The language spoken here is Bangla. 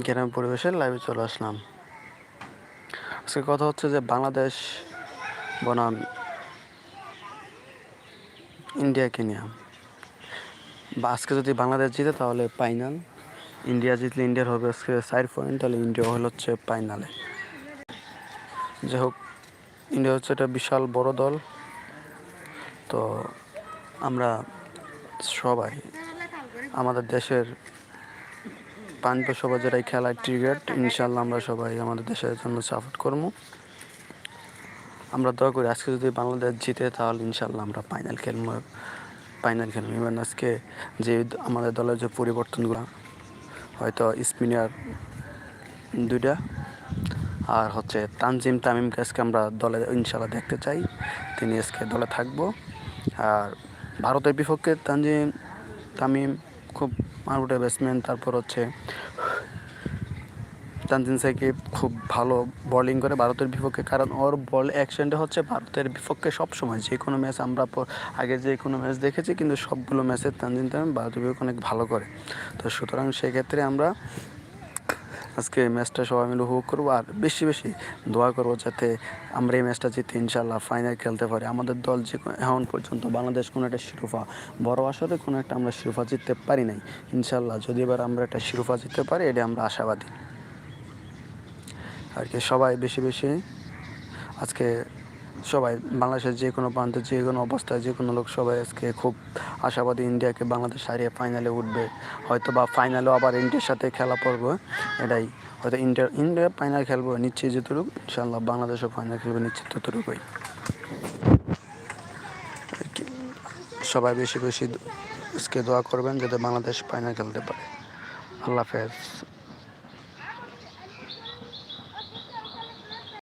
গ্রাম পরিবেশে লাইভে চলে আসলাম। আজকে কথা হচ্ছে যে বাংলাদেশ বনাম ইন্ডিয়াকে নিয়ে। বা আজকে যদি বাংলাদেশ জিতে তাহলে ফাইনাল ইন্ডিয়া জিতলে ইন্ডিয়ার হবে আজকে চার পয়েন্ট তাহলে ইন্ডিয়া হলো হচ্ছে ফাইনালে যাই হোক, ইন্ডিয়া হচ্ছে একটা বিশাল বড় দল। তো আমরা সবাই আমাদের দেশের পাঞ্চ সবাই যারাই খেলায় ক্রিকেট ইনশাল্লাহ আমরা সবাই আমাদের দেশের জন্য সাপোর্ট করব। আমরা দয়া করি আজকে যদি বাংলাদেশ জিতে, তাহলে ইনশাল্লাহ আমরা ফাইনাল খেলব। ফাইনাল খেলব। এবার আজকে যে আমাদের দলের যে পরিবর্তনগুলো, হয়তো স্পিনার দুইটা আর হচ্ছে তানজিম তামিমকে আজকে আমরা দলে ইনশাল্লাহ দেখতে চাই। তিনি আজকে দলে থাকব। আর ভারতের বিপক্ষে তানজিম তামিম খুব মারুটে ব্যাটসম্যান তারপর হচ্ছে তানজিন সাকিব খুব ভালো বোলিং করে ভারতের বিপক্ষে, কারণ ওর বল অ্যাকশনটা হচ্ছে ভারতের বিপক্ষে সব সময় যে কোনো ম্যাচ আমরা আগে যে কোনো ম্যাচ দেখেছি, কিন্তু সবগুলো ম্যাচে তানজিন তামিম ভারতের বিপক্ষে অনেক ভালো করে। তো সুতরাং সেক্ষেত্রে আমরা আজকে এই ম্যাচটা সবাই মিলে উপভোগ করব আর বেশি বেশি দোয়া করব যাতে আমরা এই ম্যাচটা জিতে ইনশাল্লাহ ফাইনাল খেলতে পারি। আমাদের দল যে এখন পর্যন্ত বাংলাদেশ কোনো একটা শিরোফা বড় আসরে কোনো একটা আমরা শিরোফা জিততে পারি নাই। ইনশাল্লাহ যদি এবার আমরা একটা শিরোফা জিততে পারি এটা আমরা আশাবাদী। আর কি সবাই বেশি বেশি আজকে সবাই, বাংলাদেশের যে কোনো প্রান্তে, যে কোনো অবস্থায়, যে কোনো লোক সবাই আজকে খুব আশাবাদী ইন্ডিয়াকে বাংলাদেশ হারিয়ে ফাইনালে উঠবে। হয়তো বা ফাইনালেও আবার ইন্ডিয়ার সাথে খেলা পড়বে, এটাই। হয়তো ইন্ডিয়া ইন্ডিয়া ফাইনাল খেলব, নিশ্চিত যতটুকু ইনশাল্লাহ বাংলাদেশও ফাইনাল খেলবে, নিশ্চিত ততটুকুই। সবাই বেশি বেশি আজকে দোয়া করবেন যাতে বাংলাদেশ ফাইনাল খেলতে পারে। আল্লাহ হাফেজ।